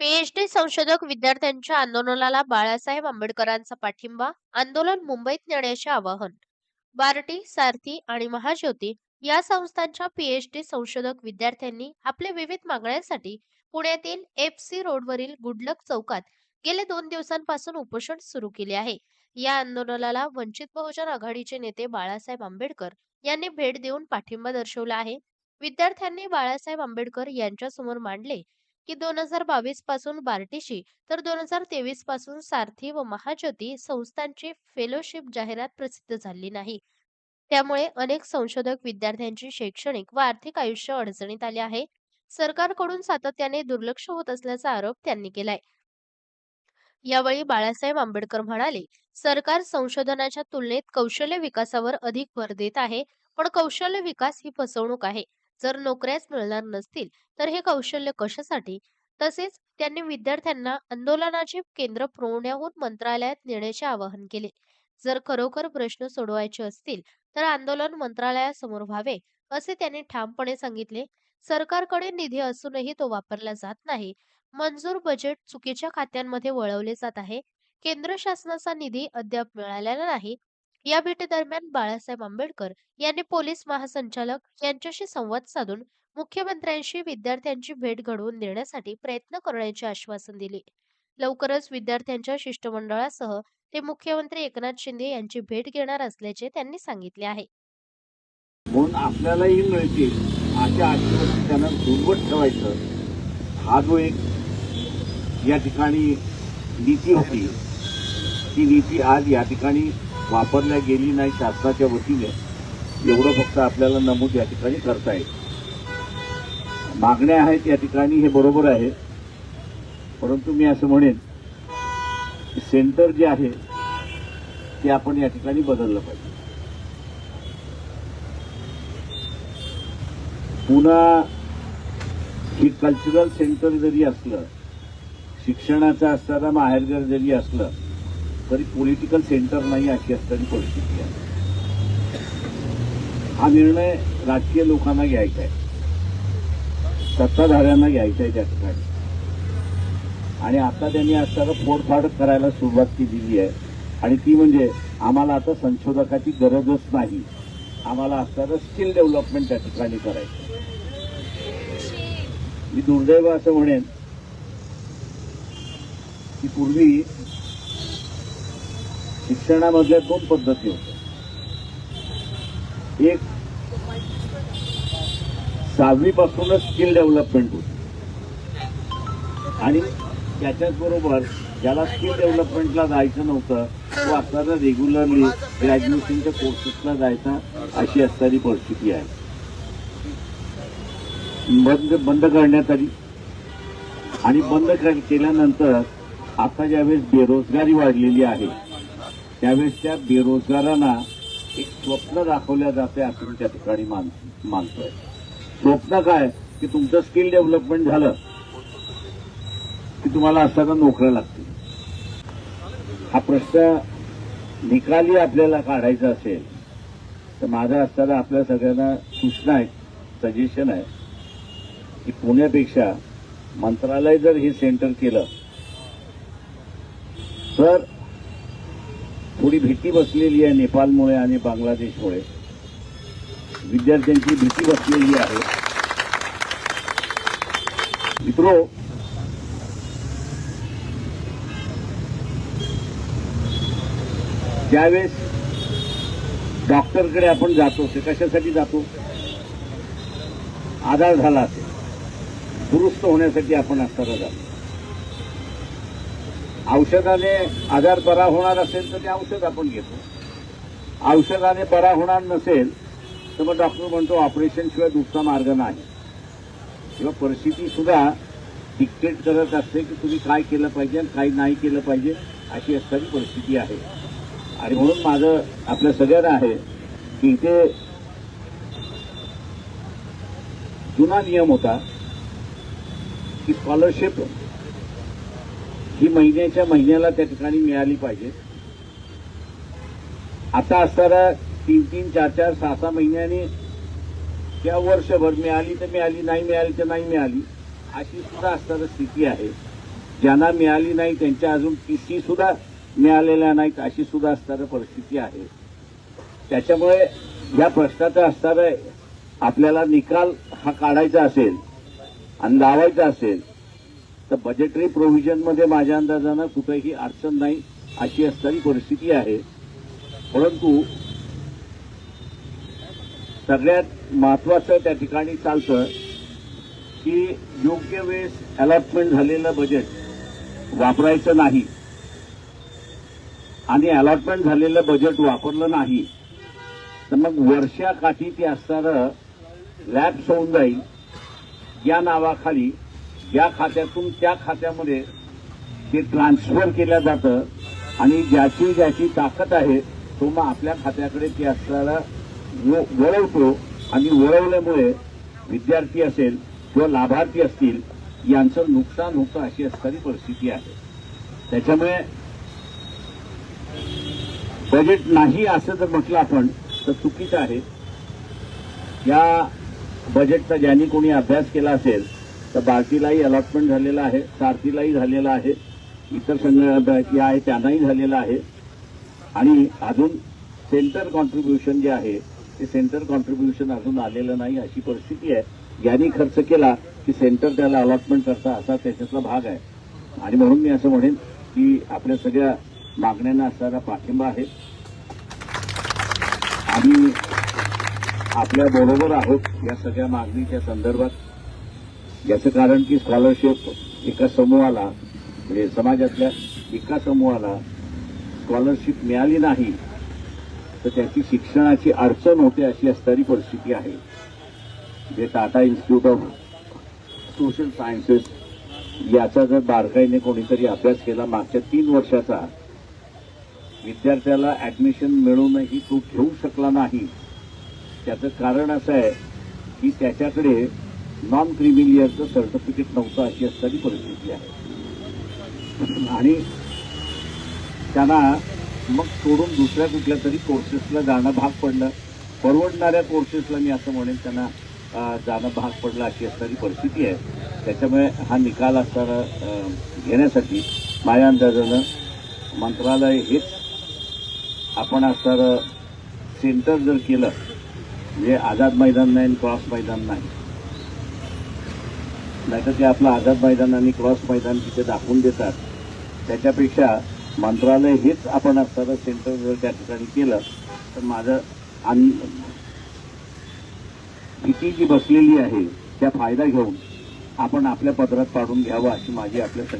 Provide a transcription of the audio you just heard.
PhD संशोधक विद्यार्थ्यांच्या आंदोलनाला बाळासाहेब आंबेडकरांचा पाठिंबा आंदोलन मुंबईत नेण्याचे आवाहन. बार्टी सारथी आणि महाज्योती या संस्थांच्या पीएचडी संशोधक विद्यार्थ्यांनी आपल्या विविध मागण्यांसाठी पुण्यातील एफ सी रोडवरील गुडलक चौकात गेले दोन दिवसांपासून उपोषण सुरू केले आहे. या आंदोलनाला वंचित बहुजन आघाडीचे नेते बाळासाहेब आंबेडकर यांनी भेट देऊन पाठिंबा दर्शवला आहे. विद्यार्थ्यांनी बाळासाहेब आंबेडकर यांच्यासमोर मांडले की दोन हजार बावीसपासून बार्टीशी तर दोन हजार तेवीसपासून सारथी व महाज्योती संस्थांची फेलोशिप जाहिरात प्रसिद्ध झाली नाही. त्यामुळे अनेक संशोधक विद्यार्थ्यांची शैक्षणिक व आर्थिक आयुष्य अडचणीत आले आहे. सरकारकडून सातत्याने दुर्लक्ष होत असल्याचा आरोप त्यांनी केलाय. यावेळी बाळासाहेब आंबेडकर म्हणाले सरकार संशोधनाच्या तुलनेत कौशल्य विकासावर अधिक भर देत आहे पण कौशल्य विकास ही फसवणूक आहे. जर नोकऱ्याच मिळणार नसतील तर हे कौशल्य कशासाठी? तसेच त्यांनी विद्यार्थ्यांना आंदोलनाचे केंद्र पुरवण्याहून मंत्रालयात नेण्याचे आवाहन केले. जर खरोखर प्रश्न सोडवायचे असतील तर आंदोलन मंत्रालयासमोर व्हावे असे त्यांनी ठामपणे सांगितले. सरकारकडे निधी असूनही तो वापरला जात नाही. मंजूर बजेट चुकीच्या खात्यांमध्ये वळवले जात आहे. केंद्र शासनाचा निधी अद्याप मिळालेला नाही. या भेटीदरम्यान बाळासाहेब आंबेडकर यांनी पोलीस महासंचालक यांच्याशी संवाद साधून मुख्यमंत्र्यांशी विद्यार्थ्यांची भेट घडवून देण्यासाठी प्रयत्न करण्याचे आश्वासन दिले. लवकरच विद्यार्थ्यांच्या शिष्टमंडळासह ते मुख्यमंत्री एकनाथ शिंदे यांची भेट घेणार असल्याचे त्यांनी सांगितले आहे. म्हणून आपल्यालाही मिळतील अशा आश्वासन त्यांना दुर्वट ठेवायचं. हा जो एक या ठिकाणी नीती होती ती नीती आज या ठिकाणी वापरल्या गेली नाही शासनाच्या वतीने एवढं फक्त आपल्याला नमूद या ठिकाणी करता येईल. मागण्या आहेत या ठिकाणी हे बरोबर आहे. परंतु मी असं म्हणेन की सेंटर जे आहे ते आपण या ठिकाणी बदललं पाहिजे. पुन्हा हे कल्चरल सेंटर जरी असलं शिक्षणाचं असताना माहेरघर जरी असलं तरी पॉलिटिकल सेंटर नाही अशी असणारी परिस्थिती आहे. हा निर्णय राजकीय लोकांना घ्यायचा आहे. सत्ताधाऱ्यांना घ्यायचा आहे त्या ठिकाणी आणि आता त्यांनी असताना फोडफाड करायला सुरुवात केलेली आहे. आणि ती म्हणजे आम्हाला आता संशोधकाची गरजच नाही. आम्हाला असताना स्किल डेव्हलपमेंट त्या ठिकाणी करायचं मी दुर्दैव असं म्हणेन की पूर्वी शिक्षणामधल्या दोन पद्धती होत्या. एक सहावीपासूनच स्किल डेव्हलपमेंट होती. आणि त्याच्याच बरोबर ज्याला स्किल डेव्हलपमेंटला जायचं नव्हतं तो असताना रेग्युलरली ग्रॅज्युएशनच्या कोर्सेसला जायचा अशी असणारी परिस्थिती आहे. बंद बंद करण्यात आली. आणि बंद कर- केल्यानंतर आता ज्यावेळेस बेरोजगारी वाढलेली आहे त्यावेळेस त्या बेरोजगारांना एक स्वप्न दाखवल्या जाते असं मी त्या ठिकाणी मान मानतोय. स्वप्न काय? की तुमचं स्किल डेव्हलपमेंट झालं की तुम्हाला असताना नोकऱ्या लागतील. हा प्रश्न निकाली आपल्याला काढायचा असेल तर माझा असताना आपल्या सगळ्यांना सूचना आहे सजेशन आहे की पुण्यापेक्षा मंत्रालय जर हे सेंटर केलं तर थोडी भीती बसलेली आहे नेपाळमुळे आणि बांगलादेशमुळे. विद्यार्थ्यांची भीती बसलेली आहे. मित्रो ज्यावेळेस डॉक्टरकडे आपण जातो ते कशासाठी जातो? आधार झाला असेल. दुरुस्त होण्यासाठी आपण असताना जातो. औषधाने आजार बरा होणार असेल तर ते औषध आपण घेतो. औषधाने बरा होणार नसेल तर मग डॉक्टर म्हणतो ऑपरेशनशिवाय दुसरा मार्ग नाही. किंवा परिस्थिती सुद्धा डिक्टेट करत असते की तुम्ही काय केलं पाहिजे आणि काय नाही केलं पाहिजे अशी असणारी परिस्थिती आहे. आणि म्हणून माझं आपल्या सगळ्यांना आहे की इथे जुना नियम होता की स्कॉलरशिप ही महिन्याच्या महिन्याला त्या ठिकाणी मिळाली पाहिजे. आता असताना तीन तीन चार चार सहा सहा महिन्याने किंवा वर्षभर मिळाली तर मिळाली नाही मिळाली तर नाही मिळाली अशी सुद्धा असताना स्थिती आहे. ज्यांना मिळाली नाही त्यांच्या अजून टी सुद्धा मिळालेल्या नाहीत अशी सुद्धा असणारी परिस्थिती आहे. त्याच्यामुळे या प्रश्नाचा असणारा आपल्याला निकाल हा काढायचा असेल आणि लावायचा असेल तर बजेटरी प्रोव्हिजनमध्ये माझ्या अंदाजानं कुठेही अडचण नाही अशी असणारी परिस्थिती आहे. परंतु सगळ्यात महत्वाचं त्या ठिकाणी चालतं की योग्य वेळेस अलॉटमेंट झालेलं बजेट वापरायचं नाही आणि अलॉटमेंट झालेलं बजेट वापरलं नाही तर मग वर्षाकाठी ते असणारं लॅब्स होऊन जाईल या नावाखाली या खात्यातून त्या खात्यामध्ये ते ट्रान्सफर केलं जातं आणि ज्याची ज्याची ताकद आहे तो मग आपल्या खात्याकडे ती असल्याला वळवतो. आणि वळवल्यामुळे विद्यार्थी असेल किंवा लाभार्थी असतील यांचं नुकसान होतं अशी असणारी परिस्थिती आहे. त्याच्यामुळे बजेट नाही असं जर म्हटलं आपण तर चुकीचं आहे. या बजेटचा ज्यांनी कोणी अभ्यास केला असेल तर बार्टीलाही अलॉटमेंट झालेलं आहे सारथीलाही झालेलं आहे इतर संघ आहे त्यांनाही झालेलं आहे. आणि अजून सेंटर कॉन्ट्रीब्युशन जे आहे ते सेंटर कॉन्ट्रीब्युशन अजून आलेलं नाही अशी परिस्थिती आहे. ज्यांनी खर्च केला की सेंटर त्याला अलॉटमेंट करता असा त्याच्यातला भाग आहे. आणि म्हणून मी असं म्हणेन की आपल्या सगळ्या मागण्यांना असणारा पाठिंबा आहे. आम्ही आपल्या बरोबर आहोत या सगळ्या मागणीच्या संदर्भात. याचं कारण की स्कॉलरशिप एका समूहाला म्हणजे समाजातल्या एका समूहाला स्कॉलरशिप मिळाली नाही तर त्याची शिक्षणाची अडचण होते अशी असणारी परिस्थिती आहे. जे Tata institute of social sciences याचा जर बारकाईने कोणीतरी अभ्यास केला मागच्या तीन वर्षाचा विद्यार्थ्याला ऍडमिशन मिळूनही तो घेऊ शकला नाही. त्याचं कारण असं आहे की त्याच्याकडे नॉन क्रिमिलियरचं सर्टिफिकेट नव्हतं अशी असणारी परिस्थिती आहे. आणि त्यांना मग सोडून दुसऱ्या कुठल्या तरी कोर्सेसला जाणं भाग पडलं. परवडणाऱ्या कोर्सेसला मी असं म्हणेन त्यांना जाणं भाग पडलं अशी असणारी परिस्थिती आहे. त्याच्यामुळे हा निकाल असताना घेण्यासाठी माझ्या अंदाजानं मंत्रालय हेच आपण असणारं सेंटर जर केलं म्हणजे आझाद मैदान नाही क्रॉस मैदान नाही नाहीतर ते आपलं आझाद मैदान आणि क्रॉस मैदान तिथे दाखवून देतात त्याच्यापेक्षा मंत्रालय हेच आपण असताना सेंटर जर त्या ठिकाणी केलं तर माझं अन भीती जी बसलेली आहे त्या फायदा घेऊन आपण आपल्या पदरात पाडून घ्यावं अशी माझी आपल्या सगळ्या